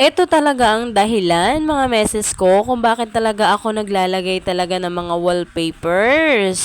Ito talaga ang dahilan mga meses ko kung bakit talaga ako naglalagay talaga ng mga wallpapers.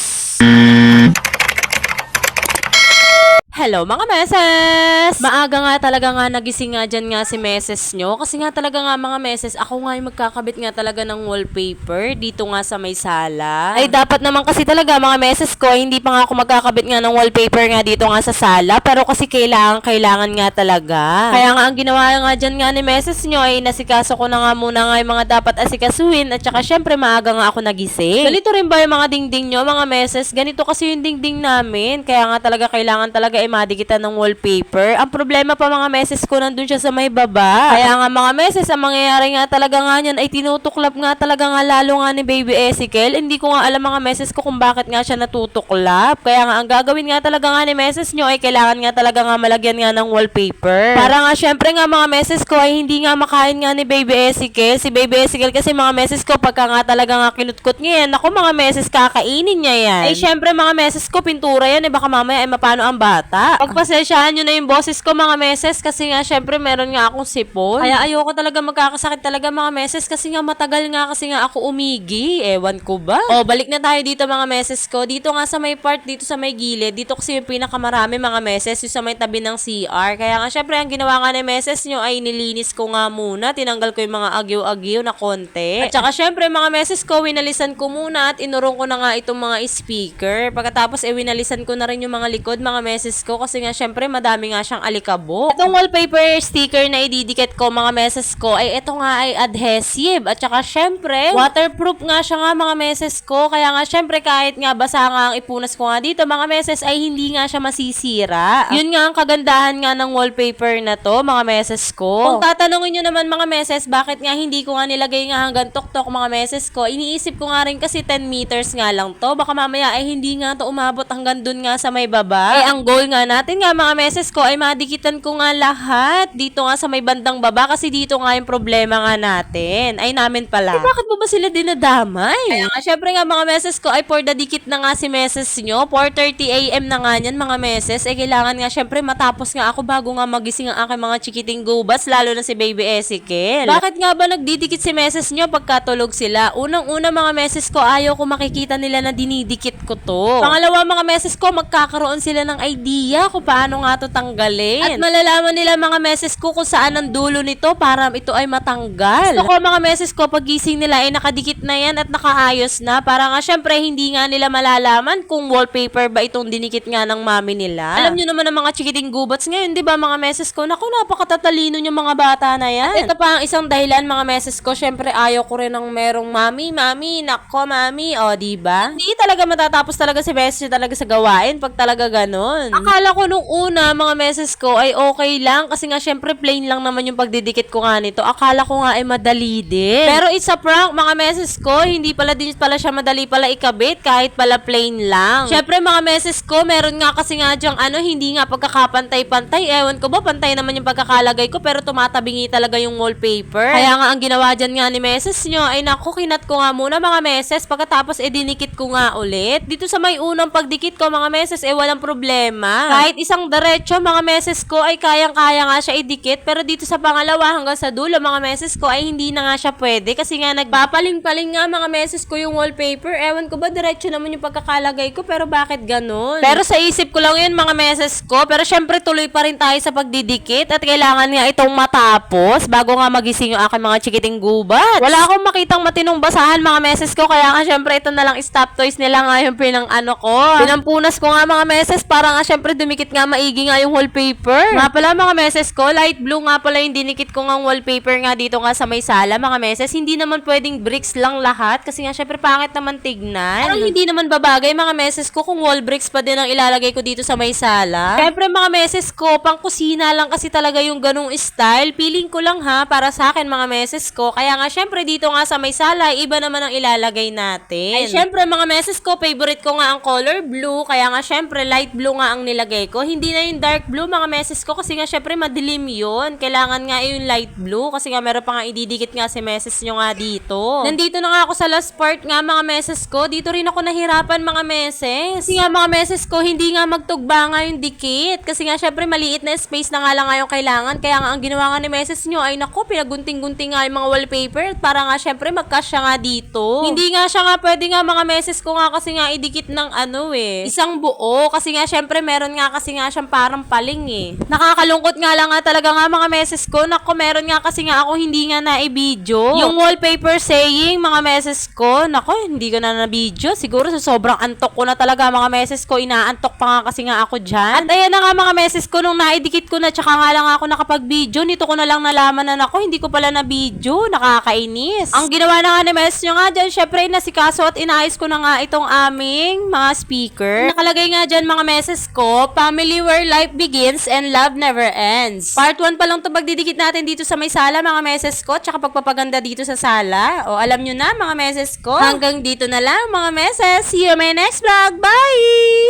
Hello mga meses! Maaga nga talaga nga nagising nga dyan nga si meses nyo kasi nga talaga nga mga meses ako nga yung magkakabit nga talaga ng wallpaper dito nga sa may sala. Ay dapat naman kasi talaga mga meses ko hindi pa nga ako magkakabit nga ng wallpaper nga dito nga sa sala pero kasi kailangan kailangan nga talaga. Kaya nga ang ginawa nga dyan nga ni meses nyo ay nasikaso ko na nga muna nga yung mga dapat asikasuhin at saka syempre maaga nga ako nagising. Ganito rin ba yung mga dingding nyo mga meses? Ganito kasi yung dingding namin. Kaya nga talaga kailangan talaga ay madikitan ng wallpaper. Ang problema pa mga meses ko nandun siya sa may baba. Kaya nga mga meses, ang mangyayari nga talaga nga niyan ay tinutuklap nga talaga nga lalo nga ni Baby Ezekiel. Hindi ko nga alam mga meses ko kung bakit nga siya natutuklap. Kaya nga ang gagawin nga talaga nga ni meses nyo ay kailangan nga talaga nga malagyan nga ng wallpaper. Para nga syempre nga mga meses ko ay hindi nga makain nga ni Baby Ezekiel. Si Baby Ezekiel kasi mga meses ko pagka nga talaga nga kinutkot niya yan, ako mga meses kakainin niya yan. Ay syempre mga meses ko pintura yan eh baka mamaya ay mapano ang bata. Pagpasensyahan nyo na yung boses ko mga meses kasi nga syempre meron nga akong sipon. Kaya ayoko talaga magkakasakit talaga mga meses kasi nga matagal nga kasi nga ako umigi. Ewan ko ba? O balik na tayo dito mga meses ko. Dito nga sa may part dito sa may gilid. Dito kasi yung pinakamarami mga meses yung sa may tabi ng CR. Kaya nga syempre ang ginawa nga ni meses nyo ay nilinis ko nga muna. Tinanggal ko yung mga agyo-agyo na konti. At saka syempre mga meses ko winalisan ko muna at inurong ko na nga itong mga speaker. Pagkatapos eh winalisan ko na rin yung mga likod mga meses ko kasi nga syempre madami nga siyang alikabok. Itong wallpaper sticker na ididikit ko mga meses ko ay ito nga ay adhesive at saka syempre waterproof nga siya nga mga meses ko kaya nga syempre kahit nga basa nga ang ipunas ko nga dito mga meses ay hindi nga siya masisira. Yun nga ang kagandahan nga ng wallpaper na to mga meses ko. Kung tatanungin nyo naman mga meses bakit nga hindi ko nga nilagay nga hanggang tuktok mga meses ko iniisip ko nga rin kasi 10 meters nga lang to baka mamaya ay hindi nga to umabot hanggang dun nga sa may baba. Eh ang goal nga natin nga mga meses ko ay madikitan ko nga lahat dito nga sa may bandang baba kasi dito nga yung problema nga natin. Ay namin pala. Eh, bakit ba ba sila dinadamay? Kaya nga syempre nga mga meses ko ay for the dikit na nga si meses nyo. 4.30 am na nga niyan mga meses. Eh kailangan nga syempre matapos nga ako bago nga magising ang aking mga chikiting gubas lalo na si baby Ezekiel. Bakit nga ba nagdidikit si meses nyo pagkatulog sila? Unang-una mga meses ko ayaw ko makikita nila na dinidikit ko to. Pangalawa mga meses ko magkakaroon sila ng idea kung paano nga to tanggalin. At malalaman nila mga meses ko kung saan ang dulo nito para ito ay matanggal. Gusto ko mga meses ko pagising nila ay nakadikit na yan at nakaayos na para nga syempre hindi nga nila malalaman kung wallpaper ba itong dinikit nga ng mami nila. Alam nyo naman ang mga chikiting gubats ngayon, di ba mga meses ko? Naku, napakatatalino yung mga bata na yan. At ito pa ang isang dahilan mga meses ko, syempre ayaw ko rin ng merong mami, mami, nako mami, o di ba? Hindi talaga matatapos talaga si beses talaga sa gawain pag talaga ganun. Akala ko nung una mga meses ko ay okay lang kasi nga syempre plain lang naman yung pagdidikit ko nga nito. Akala ko nga ay madali din. Pero it's a prank mga meses ko, hindi pala din pala siya madali pala ikabit kahit pala plain lang. Syempre mga meses ko, meron nga kasi nga dyang ano, hindi nga pagkakapantay-pantay. Ewan ko ba, pantay naman yung pagkakalagay ko pero tumatabingi talaga yung wallpaper. Kaya nga ang ginawa dyan nga ni meses nyo ay naku, kinat ko nga muna mga meses pagkatapos eh dinikit ko nga ulit. Dito sa may unang pagdikit ko mga meses eh walang problema. Kahit isang diretso mga meses ko ay kayang-kaya nga siya idikit pero dito sa pangalawa hanggang sa dulo mga meses ko ay hindi na nga siya pwede kasi nga nagpapaling-paling nga mga meses ko yung wallpaper. Ewan ko ba diretso naman yung pagkakalagay ko pero bakit ganun? Pero sa isip ko lang yun mga meses ko pero syempre tuloy pa rin tayo sa pagdidikit at kailangan nga itong matapos bago nga magising yung aking mga chikiting gubat. Wala akong makitang matinong basahan mga meses ko kaya nga syempre ito na lang stop toys nila nga yung pinang ano ko. Pinampunas ko nga mga meses para nga syempre dumikit nga maigi nga yung wallpaper. Nga pala mga meses ko, light blue nga pala yung dinikit ko nga wallpaper nga dito nga sa may sala mga meses. Hindi naman pwedeng bricks lang lahat kasi nga syempre pangit naman tignan. Parang hindi naman babagay mga meses ko kung wall bricks pa din ang ilalagay ko dito sa may sala. Syempre mga meses ko, pang kusina lang kasi talaga yung ganung style. Feeling ko lang ha, para sa akin mga meses ko. Kaya nga syempre dito nga sa may sala, iba naman ang ilalagay natin. Ay syempre mga meses ko, favorite ko nga ang color blue. Kaya nga syempre light blue nga ang nilagay ilalagay ko. Hindi na yung dark blue mga meses ko kasi nga syempre madilim yun. Kailangan nga yung light blue kasi nga meron pa nga ididikit nga si meses nyo nga dito. Nandito na nga ako sa last part nga mga meses ko. Dito rin ako nahirapan mga meses. Kasi nga mga meses ko, hindi nga magtugba nga yung dikit. Kasi nga syempre maliit na space na nga lang nga kailangan. Kaya nga ang ginawa nga ni meses nyo ay nako, pinagunting-gunting nga yung mga wallpaper para nga syempre magkasya nga dito. Hindi nga siya nga pwede nga mga meses ko nga kasi nga idikit ng ano eh. Isang buo. Kasi nga syempre meron nga kasi nga siyang parang paling eh. Nakakalungkot nga lang nga talaga nga mga meses ko. Nako, meron nga kasi nga ako hindi nga na-video. Yung wallpaper saying mga meses ko, nako, hindi ko na na-video. Siguro sa sobrang antok ko na talaga mga meses ko. Inaantok pa nga kasi nga ako dyan. At ayan na nga mga meses ko nung naidikit ko na tsaka nga lang ako nakapag-video. Nito ko na lang nalaman na nako, hindi ko pala na-video. Nakakainis. Ang ginawa na nga ni meses nyo nga dyan, syempre nasikaso at inaayos ko na nga itong aming mga speaker. Nakalagay nga dyan mga meses ko, family where life begins and love never ends. Part 1 pa lang ito pagdidikit natin dito sa may sala mga meses ko, tsaka pagpapaganda dito sa sala. O alam nyo na mga meses ko. Hanggang dito na lang mga meses. See you in my next vlog. Bye!